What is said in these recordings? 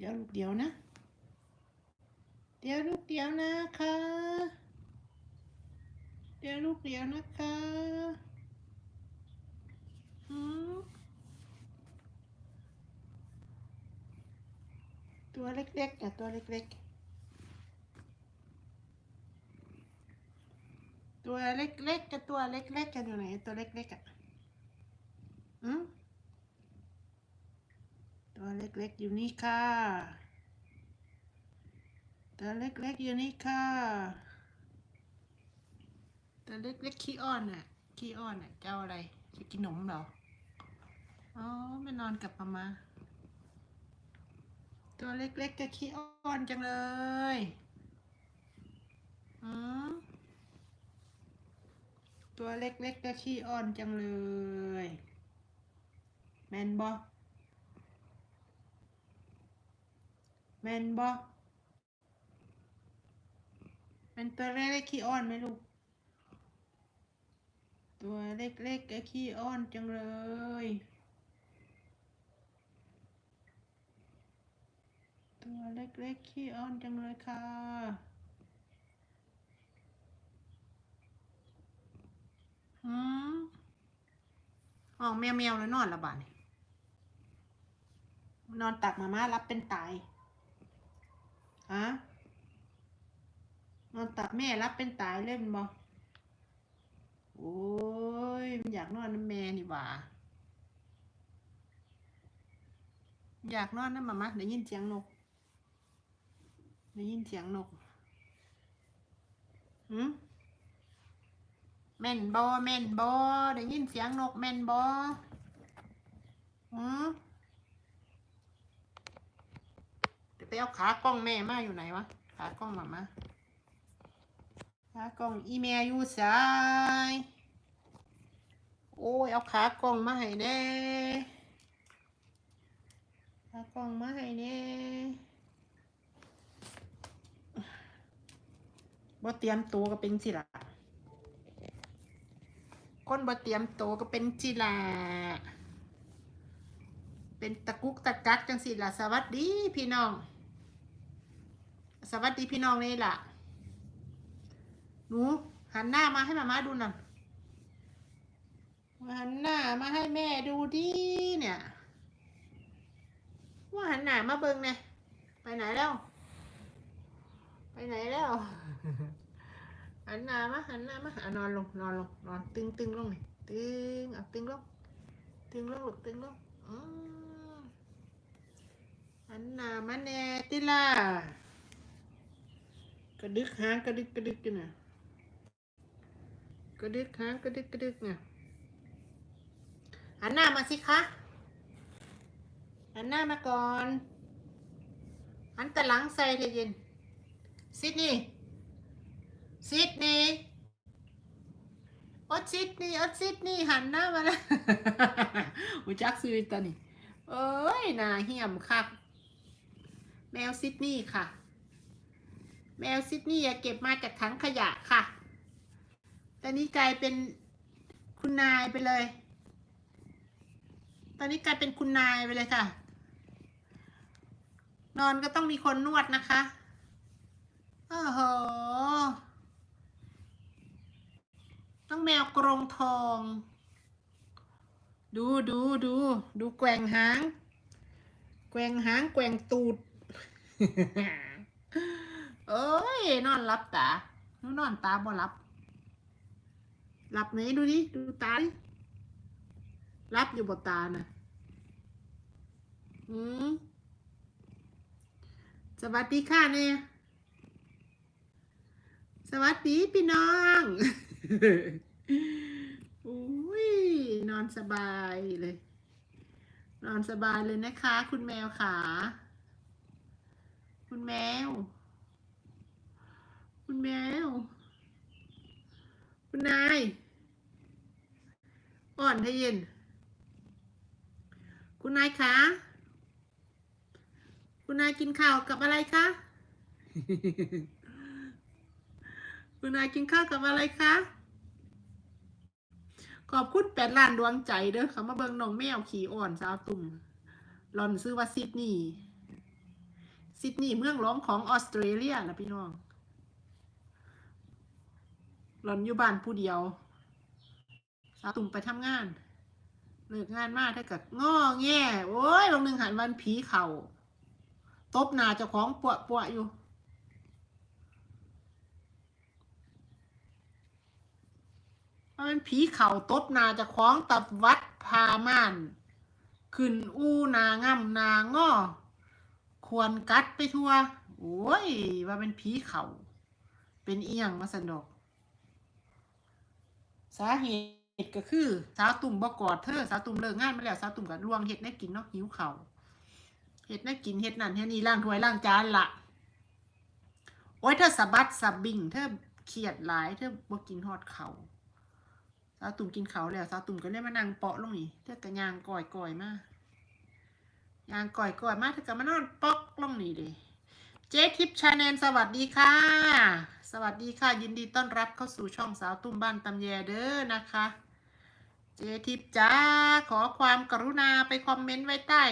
เดี๋ยวลูกเดียวนะ เดี๋ยวลูกเดียวนะคะ เดี๋ยวลูกเดียวนะคะหืมตัวเล็กๆอะตัวเล็กๆ ตัวเล็กๆกับตัวเล็กๆกันอยู่ไหนตัวเล็กๆอะอืมตัวเล็กๆอยู่นี่ค่ะ ตัวเล็กๆอยู่นี่ค่ะ ตัวเล็กๆขี้อ้อนอะ ขี้อ้อนอะเจ้าอะไร จะกินขนมเหรอ อ๋อไปนอนกับมามา ตัวเล็กๆก็ขี้อ้อนจังเลย อืมตัวเล็กๆก็ขี้อ้อนจังเลย แมนบอ แมนบอเป็นตัวเล็กๆขี้อ้อนไหมลูก ตัวเล็กๆก็ขี้อ้อนจังเลยตัวเล็กๆขี้อ้อนจังเลยค่ะหืมห้อแมวแมวแล้วนอนละบ้านนอนตักมาม่ารับเป็นตาย ฮะนอนตักแม่รับเป็นตายเล่นบ่โอ้ยมันอยากนอนน้ำแม่นี่หว่า อยากนอนน้ำมาม่าได้ยินเสียงนกได้ยินเสียงนกหืมแม่นบอแม่นบอได้ยินเสียงนกแม่นบอหืมเดี๋ยว ไปเอาขากล้องแม่มาอยู่ไหนวะ ขากล้องมามาขากล้องอีเมลอยู่สายโอ้ย เอาขากล้องมาให้แน่ขากล้องมาให้แน่บ่เตรียมตัวก็เป็นสิละคนบ่เตรียมตัวก็เป็นสิละ เป็นตะกุกตะกักจังสิล่ะสวัสดีพี่น้อง สวัสดีพี่น้องนี่ล่ะหนูหันหน้ามาให้มาม่าดูหน่อยหันหน้ามาให้แม่ดูดิเนี่ยว่าหันหน้ามาเบิ่งเนี่ยไปไหนแล้ว ไปไหนแล้วหันหน้ามาหันหน้ามาอนอนลงนอนลงนอนตึงตึงลงนี่ตึงเอาตึงลงตึงลงหลูกตึงลงอืม หันหน้ามาแน่ติล่ะกระดึกหางกระดึกกระดึกกันน่ะกระดึกหางกระดึกกระดึกเนี่ยหันหน้ามาสิคะหันหน้ามาก่อนหันแต่หลังใส่เทเย็นซิดนีย์ซิดนีย์อดซิดนีย์อดซิดนีย์หันหน้ามาแล้วหูจักซื้อตอนนี้เอ้ยนาเหี้ยมคัก แมวซิดนีย์ค่ะ แมวซิดนีย์อะเก็บมาจากถังขยะค่ะ ตอนนี้กลายเป็นคุณนายไปเลย ตอนนี้กลายเป็นคุณนายไปเลยค่ะ นอนก็ต้องมีคนนวดนะคะโอ้โหต้องแมวกรงทอง ดูดูดูดูแกว่งหาง แกว่งหางแกว่งตูด เอ้ย นอนรับตานอนตาบ่รับหลับไหนดูดิดูตาดิรับอยู่บนตานะอืมสวัสดีค่ะเนี่ยสวัสดีพี่น้องอุ้ยนอนสบายเลย นอนสบายเลยนะคะ คุณแมวขา คุณแมว คุณแมว คุณนาย อ่อนทะเย็น คุณนายคะ คุณนายกินข้าวกับอะไรคะ คุณนายกินข้าวกับอะไรคะ ขอบคุณแปดล้านดวงใจเด้อค่ะมาเบิงน้องแมวขี่อ่อนสาวตุ่มหลอนซื้อว่าซิดนีย์ ซิดนีย์เมืองร้องของออสเตรเลียนะพี่น้อง หลอนอยู่บ้านผู้เดียว สาวตุ่มไปทำงาน เลิกงานมาถ้าเกิดง้อแง่โอ้ยลงหนึ่งหันวันผีเข่าตบหนาเจ้าของปวปวอยู่ มันเป็นผีเข่าตบหนาเจะคล้าของตับวัดพาม่าน ขึ้นอู้นางำนาง้อ ควรกัดไปทั่ว โอ้ย ว่าเป็นผีเข่าเป็นเอียงมาสนดอก สาเหตุก็คือ สาวตุ่มบกอดเธอ สาวตุ่มเลิกงานมาแล้ว สาวตุ่มก็ลวงเห็ดให้กินเนาะหิวเข่าเห็ดให้กินเห็ดนั่นเห็ดนี่ล้างถ้วยล้างจานละโอ้ยเธอสะบัดสะบิงเธอเครียดหลายเธอบ่กินฮอดเขาสาวตุ่มกินเขาแล้วสาวตุ่มก็เลยมานั่งเปาะลงนี่เธอก็ยางก่อยก่อยๆมาก ยางก่อยก่อยมาเธอก็มานอนปอกลงนี่เด้เจ๊ทิพย์ชาแนลสวัสดีค่ะ สวัสดีค่ะ ยินดีต้อนรับเข้าสู่ช่องสาวตุ่มบ้านตำแยเด้อนะคะ เจ๊ทิพย์จ้าขอความกรุณาไปคอมเมนต์ไว้ใต้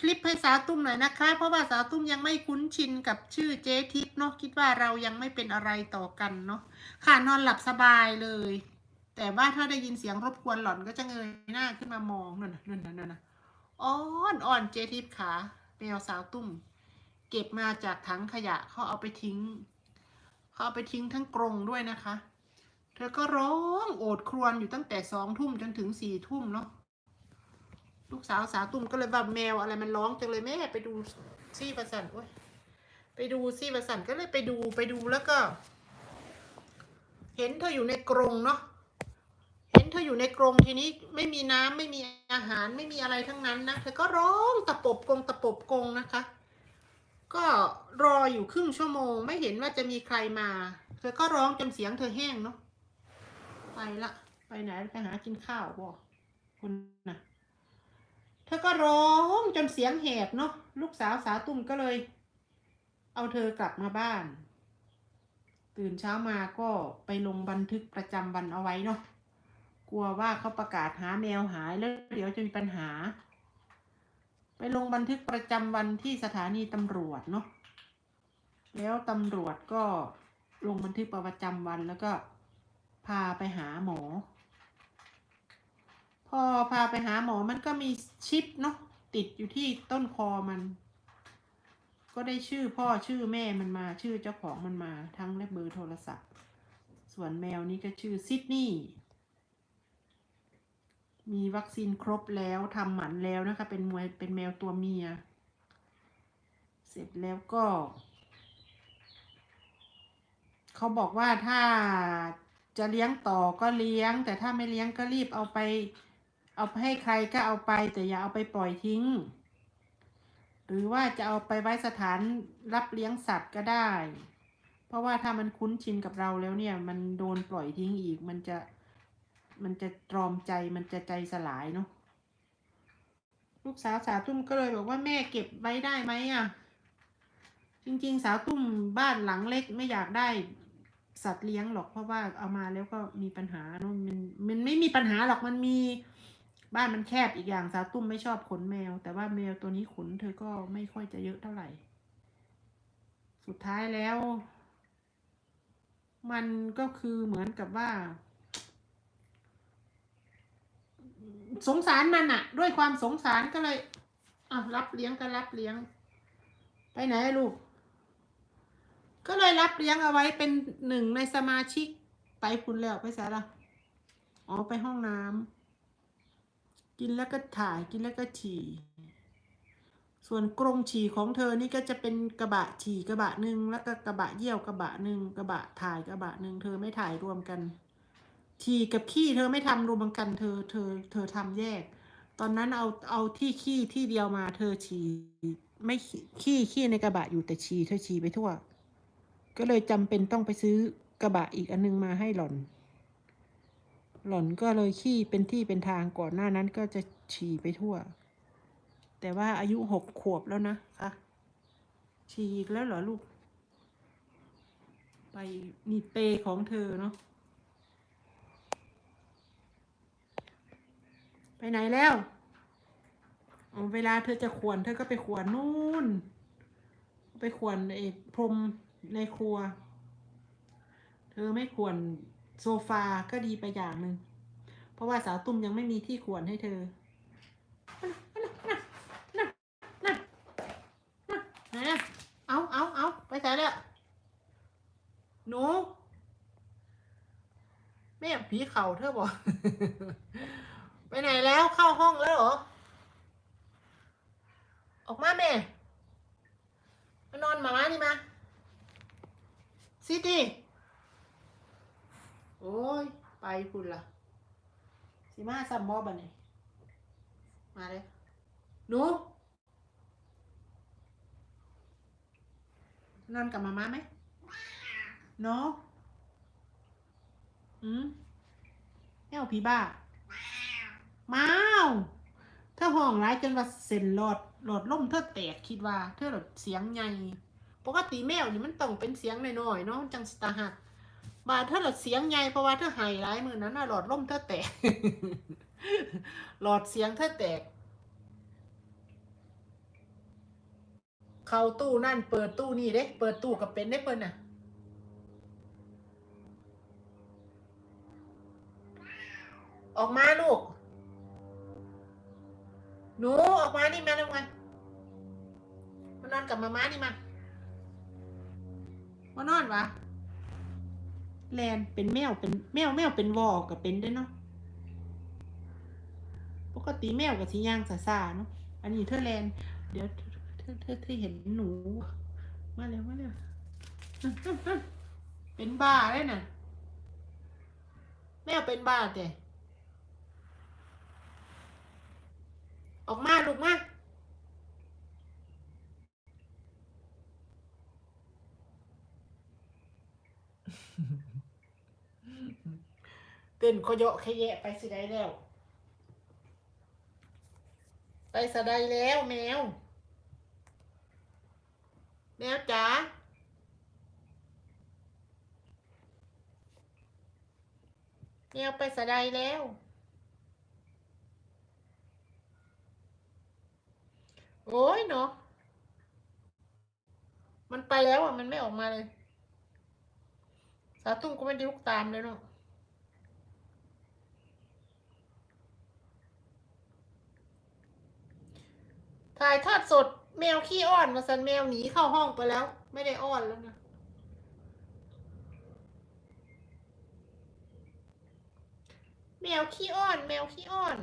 คลิปให้สาวตุ้มหน่อยนะคะ เพราะว่าสาวตุ้มยังไม่คุ้นชินกับชื่อเจ๊ทิพย์เนาะคิดว่าเรายังไม่เป็นอะไรต่อกันเนาะค่ะนอนหลับสบายเลย แต่ว่าถ้าได้ยินเสียงรบกวนหล่อนก็จะเงยหน้าขึ้นมามองนั่นน่ะนั่นน่ะนั่นน่ะ อ้อนอ่อนเจทิพขาแมวสาวตุ้ม เก็บมาจากถังขยะเขาเอาไปทิ้งเขาเอาไปทิ้งทั้งกรงด้วยนะคะ เธอก็ร้องโอดครวญอยู่ตั้งแต่สองทุ่มจนถึงสี่ทุ่มเนาะลูกสาวสาวตุ้มก็เลยว่าแมวอะไรมันร้องจังเลยแม่ไปดูซี่ประสันโอ้ยไปดูซี่ประสันก็เลยไปดูไปดูแล้วก็ เห็นเธออยู่ในกรงเนาะ ธออยู่ในกรงทีนี้ไม่มีน้ำไม่มีอาหารไม่มีอะไรทั้งนั้นนะเธอก็ร้องตะปบกรงตะปบกรงนะคะ ก็รออยู่ครึ่งชั่วโมง ไม่เห็นว่าจะมีใครมา เธอก็ร้องจนเสียงเธอแห้งเนาะไปละไปไหนไปหากินข้าวบ่คุณนะเธอก็ร้องจนเสียงแหบเนาะลูกสาวสาตุ่มก็เลย เอาเธอกลับมาบ้าน ตื่นเช้ามาก็ไปลงบันทึกประจำวันเอาไว้เนาะ กลัวว่าเขาประกาศหาแมวหายแล้วเดี๋ยวจะมีปัญหา ไปลงบันทึกประจำวันที่สถานีตำรวจเนาะแล้วตำรวจก็ลงบันทึกประจำวันแล้วก็พาไปหาหมอ พอพาไปหาหมอมันก็มีชิปเนาะติดอยู่ที่ต้นคอมัน ก็ได้ชื่อพ่อชื่อแม่มันมาชื่อเจ้าของมันมาทั้งและเบอร์โทรศัพท์ ส่วนแมวนี้ก็ชื่อซิดนีย์ มีวัคซีนครบแล้วทำหมันแล้วนะคะ เป็นมวยเป็นแมวตัวเมีย เสร็จแล้วก็ เขาบอกว่าถ้าจะเลี้ยงต่อก็เลี้ยง แต่ถ้าไม่เลี้ยงก็รีบเอาไป เอาให้ใครก็เอาไป แต่อย่าเอาไปปล่อยทิ้ง หรือว่าจะเอาไปไว้สถานรับเลี้ยงสัตว์ก็ได้ เพราะว่าถ้ามันคุ้นชินกับเราแล้วเนี่ย มันโดนปล่อยทิ้งอีกมันจะ มันจะตรอมใจมันจะใจสลายเนาะลูกสาวสาวตุ้มก็เลยบอกว่าแม่เก็บไว้ได้ไหมอะ จริงๆ สาวตุ้มบ้านหลังเล็กไม่อยากได้สัตว์เลี้ยงหรอกเพราะว่าเอามาแล้วก็มีปัญหาเนอะมันมันไม่มีปัญหาหรอกมันมีบ้านมันแคบอีกอย่างสาวตุ้มไม่ชอบขนแมว แต่ว่าแมวตัวนี้ขนเธอก็ไม่ค่อยจะเยอะเท่าไหร่ สุดท้ายแล้ว มันก็คือเหมือนกับว่า สงสารมันอะด้วยความสงสารก็เลยอะรับเลี้ยงก็รับเลี้ยง ไปไหนลูก ก็เลยรับเลี้ยงเอาไว้เป็นหนึ่งในสมาชิกไปคุณแล้วไปสาระอ๋อไปห้องน้ำกินแล้วก็ถ่ายกินแล้วก็ฉี่ส่วนกรงฉี่ของเธอนี่ก็จะเป็นกระบะฉี่กระบะหนึ่งแล้วก็กระบะเยี่ยวกระบะหนึ่งกระบะถ่ายกระบะหนึ่งเธอไม่ถ่ายรวมกัน ฉี่กับขี้เธอไม่ทำรวมกันเธอเธอ เธอทำแยก ตอนนั้นเอาเอาที่ขี้ที่เดียวมา เธอฉี่ไม่ขี้ขี้ในกระบะอยู่แต่ฉี่เธอฉี่ไปทั่ว ก็เลยจำเป็นต้องไปซื้อกระบะอีกอันนึงมาให้หล่อน หล่อนก็เลยขี้เป็นที่เป็นทางก่อนหน้านั้นก็จะฉี่ไปทั่ว แต่ว่าอายุหกขวบแล้วนะคะฉี่อีกแล้วเหรอลูก ไปนี่เปของเธอเนาะ ไปไหนแล้วเวลาเธอจะขวนเธอก็ไปขวนนู่น ไปขวนไอ้พรมในครัว เธอไม่ขวนโซฟาก็ดีไปอย่างหนึ่ง เพราะว่าสาวตุ้มยังไม่มีที่ขวนให้เธอไหนอะเอาเอาเอาไปไหนแล้วหนูแม่ผีเข่าเธอบอก ไปไหนแล้วเข้าห้องแล้วเหรอ ออกมาแม่มานอนหมามานี่มาซิตี้โอ้ย ไปพุ่นละสิมาซัมบอบันนี่มาเลยหนูนอนกับมาม่าไหมเนาะอืมแอวผีบ้า มาวเธอห้องร้ายจนว่าเส้นหลอดหลอดล่มเธอแตกคิดว่าเธอหลอดเสียงใหญ่ปกติแมวนี่มันต้องเป็นเสียงน้อยๆเนาะจังสตาหักบาเธอหลอดเสียงใหญ่เพราะว่าเธอไห้ร้ายมือนั้นน่ะหลอดล่มเธอแตกหลอดเสียงเธอแตก เข้าตู้นั่นเปิดตู้นี่เด้เปิดตู้กับเป็นได้เปิ้นน่ะออกมาลูก หนูออกมานี่มาทำไงมานอนกับมาม่านี่มามานอนวะแลนเป็นแมวเป็นแมวแมวเป็นวอกับเป็นได้เนาะปกติแมวกับสีย่างซาซาเนาะอันนี้เธอแลนเดี๋ยวเธอเธอเธอเธอเห็นหนู มาเร็วมาเร็วเป็นบ้าเลยน่ะ แมวเป็นบ้าแต่ ออกมาลูกมาเต้นขยะขยะไปสิได้แล้ว ไปสะได้แล้วแมว แมวจ๋าแมวไปสะได้แล้ว โอ้ยเนาะ มันไปแล้วอะ มันไม่ออกมาเลย สาตุ้มก็ไม่ได้ลุกตามเลยเนาะถ่ายทอดสดแมวขี้อ้อนมาสันแมวหนีเข้าห้องไปแล้ว ไม่ได้อ้อนแล้วนะแมวขี้อ้อน แมวขี้อ้อน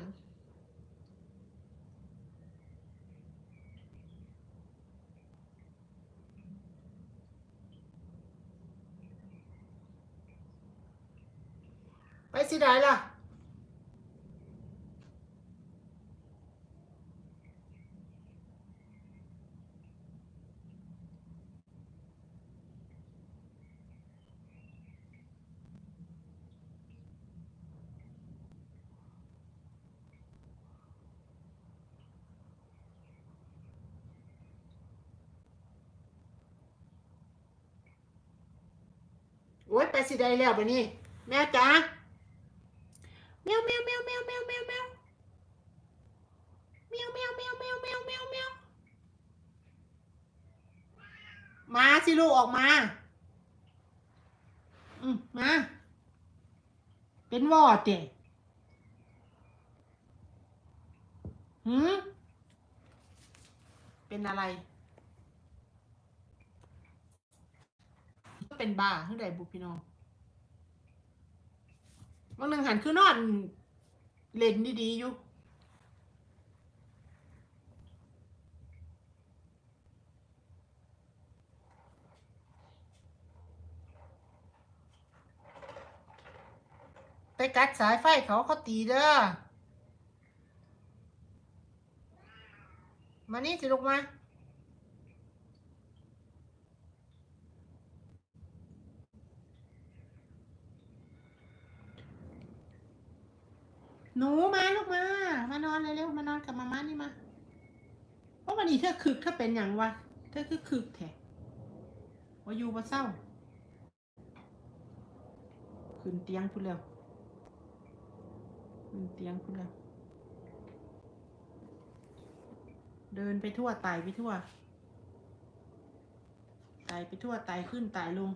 ไปสิได้ล่ะ โอ้ยไปสิได้แล้วบัดนี้ แม่จ๋า แมวแมวแมวแมวแมวแมวแมวแมวแมวแมวแมวแมวแมวแมวมาสิลูกออกมา อืมมา เป็นวอดเด็หืมเป็นอะไร เป็นบ้าเท่าใดบุพี่น้อง บางหนึ่งหันคือนอนเล่นดีๆอยู่ไปกัดสายไฟเขาเขาตีเด้อมานี่สิลูกมา นูมาลูกมา มานอนเร็วๆมานอนกับมาม่านี่มาเพราะวันนี้เธอคึกเธอเป็นอย่างวะเธอคือคึกแท้ว่าอยู่บ่เศร้า ขึ้นเตียงพูดแล้วขึ้นเตียงพูดแล้วเดินไปทั่วไต่ไปทั่วไต่ไปทั่วไต่ขึ้นไต่ลง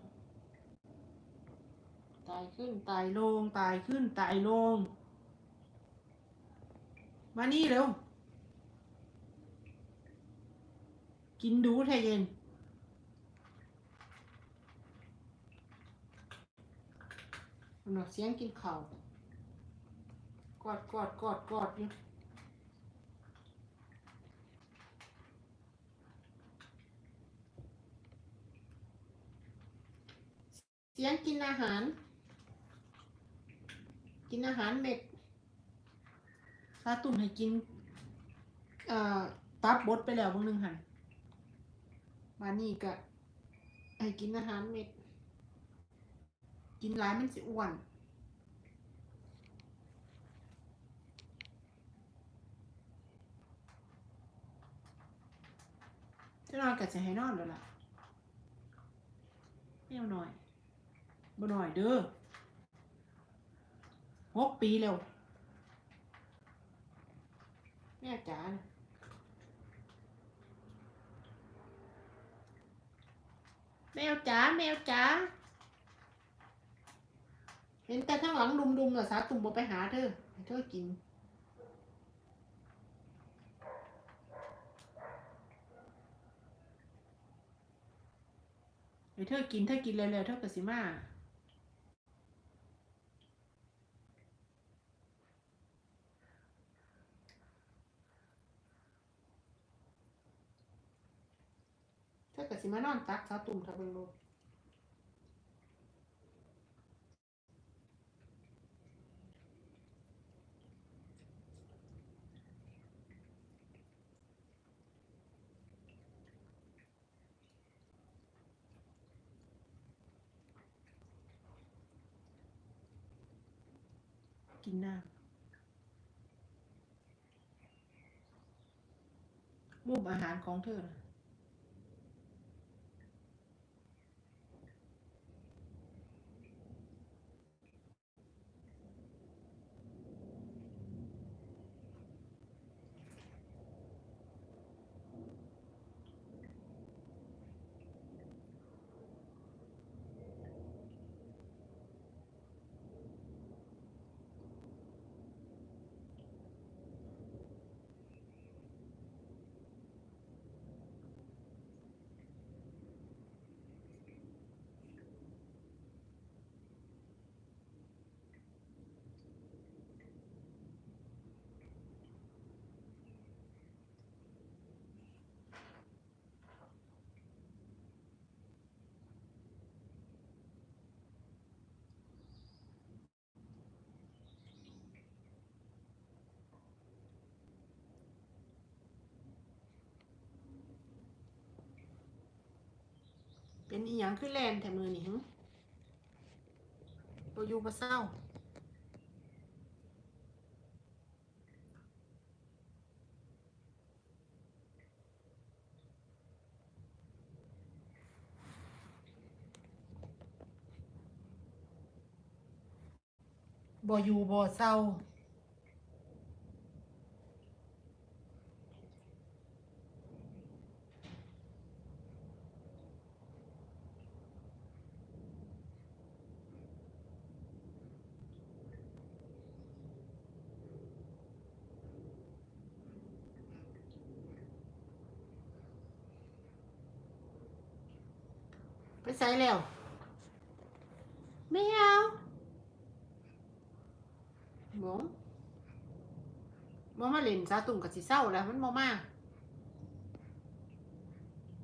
ไต่ขึ้นไต่ลงไต่ขึ้นไต่ลง มานี่เร็ว กินดูแทเย็น หนวกเสียงกินข้าวกอดกอดกอดกอดอยู่เสียงกินอาหาร กินอาหารเม็ดาตุ่มให้กินตับบดไปแล้วบางหนึงหันมานี่ก็ให้กินอาหารเม็ด กินหลายมันสิอ้วนจะนอนกับจะให้นอนแล้วล่ะไม่เอาหน่อยบ่หน่อยเด้อหกปีแล้ว แม่จ๋าแมวจ๋าแมวจ๋าเห็นแต่ข้างหลังดุมๆน่ะสาตุ่มบอไปหาเธอให้เธอกินให้เธอกินเธอกินเร็วๆเธอก็สิมา เธอก็สิมานอนตักสาวตุ่มถ้าเบิงโลกกินน้ำมุมอาหารของเธอนะ เป็นอีหยังคือแลนแต่มือนี่หึบ่อยู่บ่เศร้าบ่อยู่บ่เศร้า ส่แล้ว ไม่เอาหมงมองมาเล่นซาตุ่มกับสิเศร้าแล้วมันมอมา